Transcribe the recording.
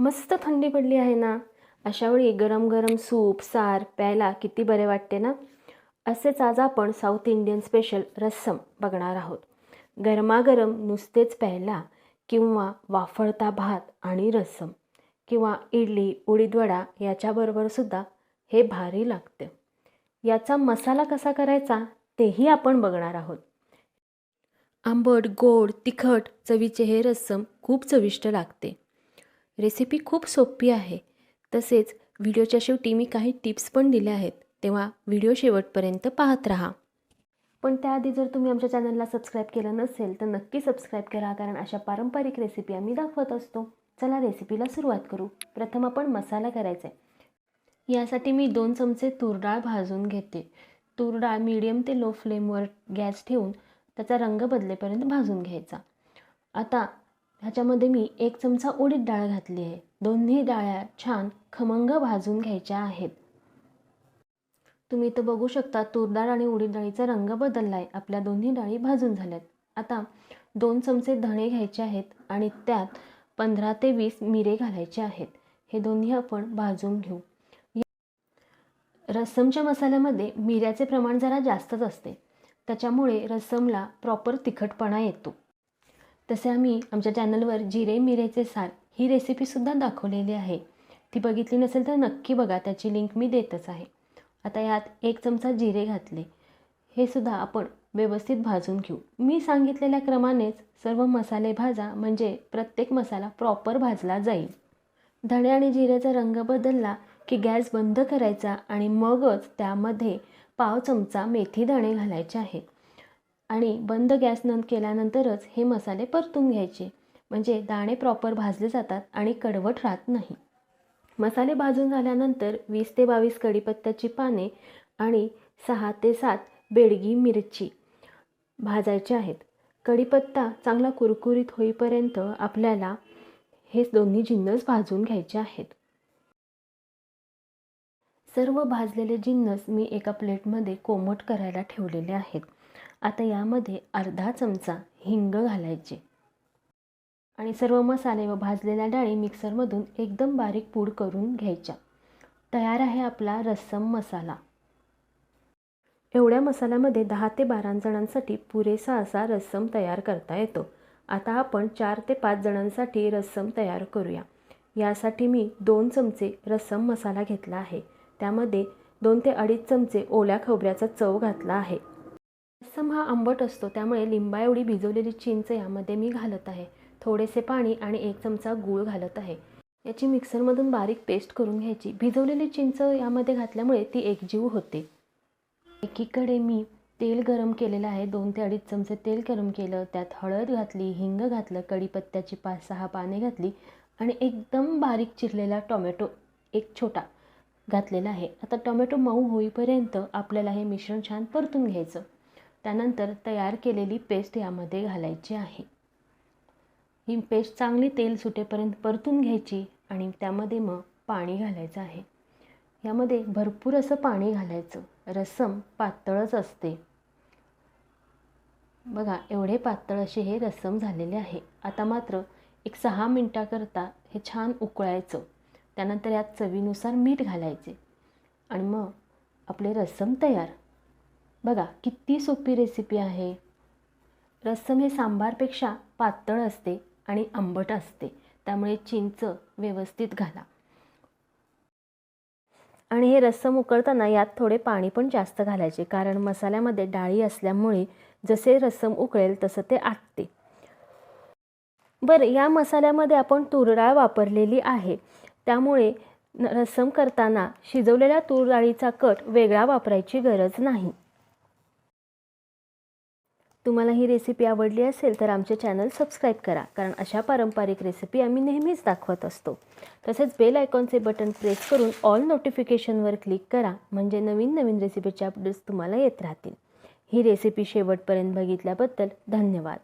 मस्त थंडी पडली आहे ना? अशावेळी गरम गरम सूप सार प्यायला किती बरे वाटते ना? असेच आज आपण साऊथ इंडियन स्पेशल रस्सम बघणार आहोत. गरमागरम नुसतेच प्यायला किंवा वाफळता भात आणि रस्सम किंवा इडली उडीदवडा याच्याबरोबरसुद्धा हे भारी लागते. याचा मसाला कसा करायचा तेही आपण बघणार आहोत. आंबट गोड तिखट चवीचे हे रस्सम खूप चविष्ट लागते. रेसिपी खूप सोपी आहे. तसेच व्हिडिओच्या शेवटी मी काही टिप्स पण दिल्या आहेत. तेव्हा व्हिडिओ शेवटपर्यंत पाहत राहा. पण त्याआधी जर तुम्ही आमच्या चॅनलला सबस्क्राईब केलं नसेल तर नक्की सबस्क्राईब करा कारण अशा पारंपरिक रेसिपी आम्ही दाखवत असतो. चला रेसिपीला सुरुवात करू. प्रथम आपण मसाला करायचा आहे यासाठी मी दोन चमचे तूर डाळ भाजून घेते. तूर डाळ मीडियम ते लो फ्लेमवर गॅस ठेवून त्याचा रंग बदलेपर्यंत भाजून घ्यायचा. आता ह्याच्यामध्ये मी एक चमचा उडीद डाळ घातली आहे. दोन्ही डाळ्या छान खमंग भाजून घ्यायच्या आहेत. तुम्ही इथं बघू शकता तूर डाळ आणि उडीद डाळीचा रंग बदलला आहे आपल्या दोन्ही डाळी भाजून झाल्यात. आता दोन चमचे धणे घ्यायचे आहेत आणि त्यात पंधरा ते वीस मिरे घालायचे आहेत. हे दोन्ही आपण भाजून घेऊ. रस्समच्या मसाल्यामध्ये मिऱ्याचे प्रमाण जरा जास्तच असते. त्याच्यामुळे रस्समला प्रॉपर तिखटपणा येतो. तसे आम्ही आमच्या चॅनलवर जिरे मिरेचे सार ही रेसिपीसुद्धा दाखवलेली आहे. ती बघितली नसेल तर नक्की बघा त्याची लिंक मी देतच आहे. आता यात एक चमचा जिरे घातले. हे सुद्धा आपण व्यवस्थित भाजून घेऊ. मी सांगितलेल्या क्रमानेच सर्व मसाले भाजा म्हणजे प्रत्येक मसाला प्रॉपर भाजला जाईल. धणे आणि जिऱ्याचा रंग बदलला की गॅस बंद करायचा आणि मगच त्यामध्ये पाव चमचा मेथी दाणे घालायचे आहेत आणि बंद गॅस नंद केल्यानंतरच हे मसाले परतून घ्यायचे. म्हणजे दाणे प्रॉपर भाजले जातात आणि कडवट राहत नाही. मसाले भाजून झाल्यानंतर वीस ते बावीस कढीपत्त्याची पाने आणि सहा ते सात बेडगी मिरची भाजायचे आहेत. कढीपत्ता चांगला कुरकुरीत होईपर्यंत आपल्याला हे दोन्ही जिन्नस भाजून घ्यायचे आहेत. सर्व भाजलेले जिन्नस मी एका प्लेटमध्ये कोमट करायला ठेवलेले आहेत. आता यामध्ये अर्धा चमचा हिंग घालायचे. आणि सर्व मसाले व भाजलेल्या डाळी मिक्सरमधून एकदम बारीक पूड करून घ्यायच्या. तयार आहे आपला रस्सम मसाला. एवढ्या मसाल्यामध्ये दहा ते बारा जणांसाठी पुरेसा असा रस्सम तयार करता येतो. आता आपण चार ते पाच जणांसाठी रस्सम तयार करूया. यासाठी मी दोन चमचे रस्सम मसाला घेतला आहे. त्यामध्ये दोन ते अडीच चमचे ओल्या खोबऱ्याचा चव घातला आहे. रस्सम हा आंबट असतो त्यामुळे लिंबा एवढी भिजवलेली चिंच यामध्ये मी घालत आहे. थोडेसे पाणी आणि एक चमचा गूळ घालत आहे. याची मिक्सरमधून बारीक पेस्ट करून घ्यायची. भिजवलेली चिंच यामध्ये घातल्यामुळे ती एकजीव होते. एकीकडे मी तेल गरम केलेलं आहे. दोन ते अडीच चमचे तेल गरम केलं. त्यात हळद घातली हिंग घातलं कढीपत्त्याची पाच सहा पाने घातली आणि एकदम बारीक चिरलेला टोमॅटो एक छोटा घातलेला आहे. आता टोमॅटो मऊ होईपर्यंत आपल्याला हे मिश्रण छान परतून घ्यायचं. त्यानंतर तयार केलेली पेस्ट यामध्ये घालायची आहे. ही पेस्ट चांगली तेल सुटेपर्यंत परतून घ्यायची आणि त्यामध्ये मग पाणी घालायचं आहे. यामध्ये भरपूर असं पाणी घालायचं. रसम पातळच असते. बघा एवढे पातळ असे हे रसम झालेले आहे. आता मात्र एक सहा मिनटाकरता हे छान उकळायचं. त्यानंतर यात चवीनुसार मीठ घालायचे. आणि मग आपले रसम तयार. बघा किती सोपी रेसिपी आहे. रस्सम हे सांबारपेक्षा पातळ असते आणि आंबट असते. त्यामुळे चिंच व्यवस्थित घाला. आणि हे रस्सम उकळताना यात थोडे पाणी पण जास्त घालायचे कारण मसाल्यामध्ये डाळी असल्यामुळे जसे रस्सम उकळेल तसं ते आटते. बरं या मसाल्यामध्ये आपण तूर डाळ वापरलेली आहे. त्यामुळे रस्सम करताना शिजवलेल्या तूर डाळीचा कट वेगळा वापरायची गरज नाही. तुम्हाला ही रेसिपी आवडली असेल तर आमचे चॅनल सबस्क्राईब करा. कारण अशा पारंपरिक रेसिपी आम्ही नेहमीच दाखवत असतो. तसेच बेल आयकॉनचे बटन प्रेस करून ऑल नोटिफिकेशनवर क्लिक करा. म्हणजे नवीन नवीन रेसिपीचे अपडेट्स तुम्हाला येत राहतील. ही रेसिपी शेवटपर्यंत बघितल्याबद्दल धन्यवाद.